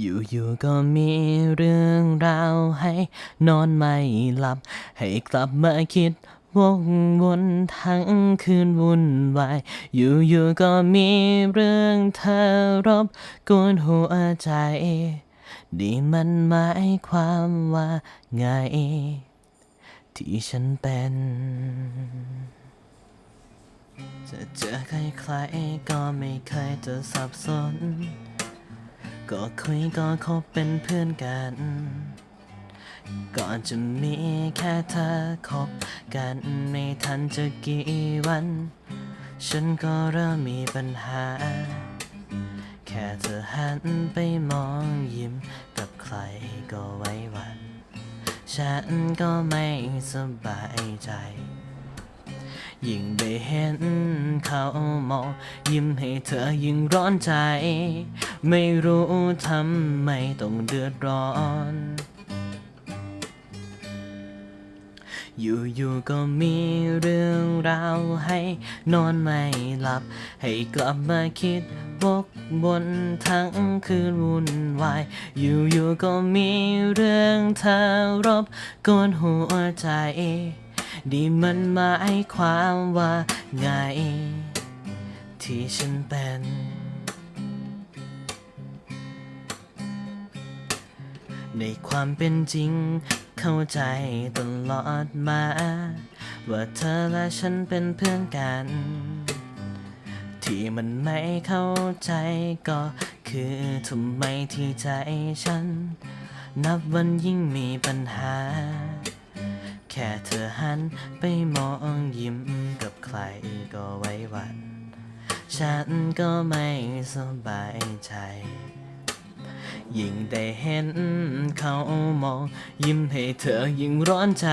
อยู่ๆก็มีเรื่องราวให้นอนไม่หลับ ให้กลับมาคิดวกวนทั้งคืนวุ่นวาย อยู่ๆก็มีเรื่องเธอรบกวนหัวใจดีมันหมายความว่าไง ที่ฉันเป็น จะเจอใครๆก็ไม่เคยจะสับสน ก็คุยก็คบเป็นเพื่อนกัน ก่อนจะมีแค่เธอคบกันไม่ทันจะกี่วัน ฉันก็เริ่มมีปัญหา แค่เธอหันไปมองยิ้มกับใครก็ไว้วัน ฉันก็ไม่สบายใจ ยิ่งได้เห็นเขามอง ยิ้มให้เธอยิ่งร้อนใจ ไม่รู้ทำไมต้องเดือดร้อนอยู่ๆก็มีเรื่องราวให้นอนไม่หลับ ให้กลับมาคิดวกวนทั้งคืนวุ่นวาย อยู่ๆก็มีเรื่องเธอรบกวนหัวใจ ดีมันหมายความว่าไง ที่ฉันเป็น ในความเป็นจริงเข้าใจตลอดมา ว่าเธอและฉันเป็นเพื่อนกัน ที่มันไม่เข้าใจก็คือทำไมที่ใจฉัน นับวันยิ่งมีปัญหา ค่เธอหันไปมองยิ้มกับใครก็ไว้วัน ฉันก็ไม่สบายใจ ยิ่งได้เห็นเขามอง ยิ้มให้เธอยิ่งร้อนใจ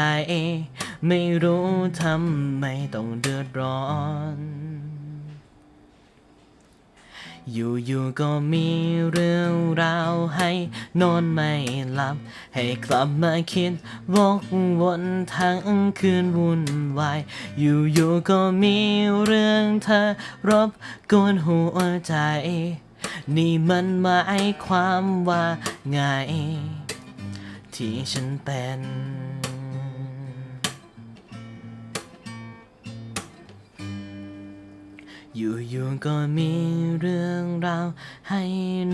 ไม่รู้ทำไมต้องเดือดร้อน อยู่ๆก็มีเรื่องราวให้นอนไม่หลับ ให้กลับมาคิดวกวนทั้งคืนวุ่นวาย อยู่ๆก็มีเรื่องเธอรบกวนหัวใจ นี่มันหมายความว่าไง ที่ฉันเป็น อยู่ๆก็มีเรื่องราว ให้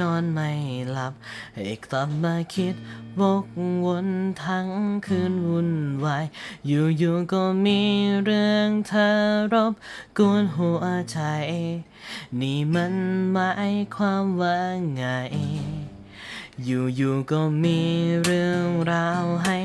นอนไม่หลับ ให้กลับมาคิดวกวนทั้งคืนวุ่นวาย อยู่ๆก็มีเรื่องเธอรบกวนหัวใจ นี่มันหมายความว่าไง อยู่ๆก็มีเรื่องราวให้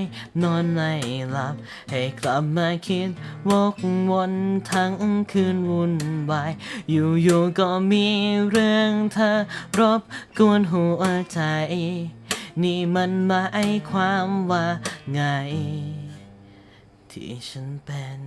นอนไม่หลับ ให้กลับมาคิดวกวนทั้งคืนวุ่นวาย อยู่ๆก็มีเรื่องเธอรบกวนหัวใจ นี่มันหมายความว่าไง ที่ฉันเป็น